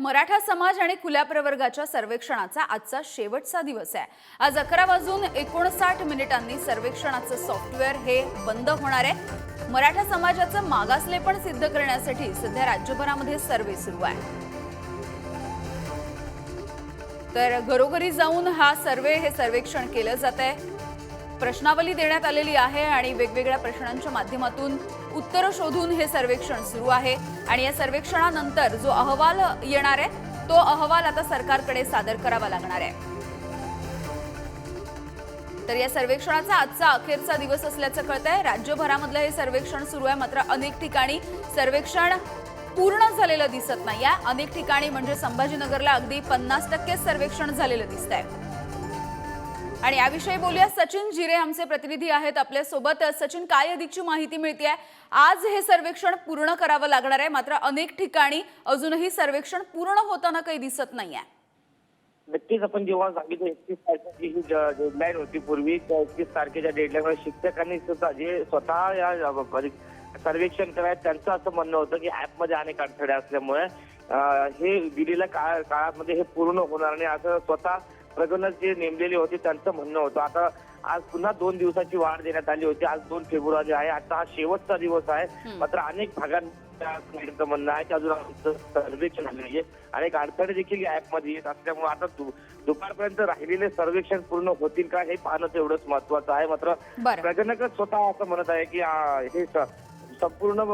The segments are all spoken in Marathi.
मराठा समाज आणि खुल्या प्रवर्गाच्या सर्वेक्षणाचा आजचा शेवटचा दिवस आहे. आज अकरा वाजून एकोणसाठ मिनिटांनी सर्वेक्षणाचं सॉफ्टवेअर हे बंद होणार आहे. मराठा समाजाचं मागासलेपण सिद्ध करण्यासाठी सध्या राज्यभरामध्ये सर्वे सुरू आहे. तर घरोघरी जाऊन हा सर्वे हे सर्वेक्षण केलं जात आहे प्रश्नावली देण्यात आलेली आहे आणि वेगवेगळ्या प्रश्नांच्या माध्यमातून उत्तरं शोधून हे सर्वेक्षण सुरू आहे. आणि या सर्वेक्षणानंतर जो अहवाल येणार आहे तो अहवाल आता सरकारकडे सादर करावा लागणार आहे. तर या सर्वेक्षणाचा आजचा अखेरचा दिवस असल्याचं कळतंय. राज्यभरामधलं हे सर्वेक्षण सुरू आहे. मात्र अनेक ठिकाणी सर्वेक्षण पूर्ण झालेलं दिसत नाही अनेक ठिकाणी म्हणजे संभाजीनगरला अगदी पन्नास टक्के सर्वेक्षण झालेलं दिसत आहे आणि याविषयी बोलूया. सचिन जिरे आमचे प्रतिनिधी आहेत आपल्यासोबत सचिन काय अधिकची माहिती मिळते आज हे सर्वेक्षण पूर्ण करावं लागणार आहे. मात्र अनेक ठिकाणी अजूनही सर्वेक्षण पूर्ण होताना काही दिसत नाही आहे नक्कीच आपण जेव्हा सांगितलं एकतीस तारखेची ही डेडलाईन होती पूर्वी त्या एकतीस तारखेच्या डेडलाईन शिक्षकांनी सुद्धा जे स्वतः या सर्वेक्षण करायचं त्यांचं असं म्हणणं होतं की ऍपमध्ये अनेक अडथळे असल्यामुळे हे दिलेल्या काळ काळामध्ये हे पूर्ण होणार नाही. असं स्वतः प्रगणक जे नेमलेले होते त्यांचं म्हणणं होतं. आता आज पुन्हा दोन दिवसाची वाढ देण्यात आली होती. आज दोन फेब्रुवारी आहे. आता हा शेवटचा दिवस आहे. मात्र अनेक भागांचं म्हणणं आहे की अजून सर्वेक्षण झालं नाहीये. अनेक अडथळे देखील या ऍपमध्ये येत असल्यामुळे आता दुपारपर्यंत राहिलेले सर्वेक्षण पूर्ण होतील का हे पाहणं तेवढंच महत्वाचं आहे. मात्र प्रगणकच स्वतः असं म्हणत आहे की हे संपूर्ण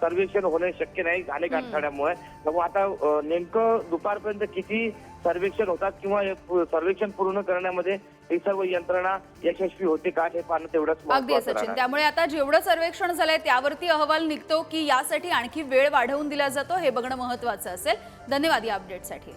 सर्वेक्षण होणे शक्य नाही अनेक अडथळ्यामुळे त्यामुळे आता नेमकं दुपारपर्यंत किती सर्वेक्षण होतात किंवा सर्वेक्षण पूर्ण करण्यामध्ये ही सर्व यंत्रणा यशस्वी होते का हे पाहणं तेवढंच अगदी सचिन. त्यामुळे आता जेवढं सर्वेक्षण झालंय त्यावरती अहवाल निघतो की यासाठी आणखी वेळ वाढवून दिला जातो हे बघणं महत्वाचं असेल. धन्यवाद या अपडेटसाठी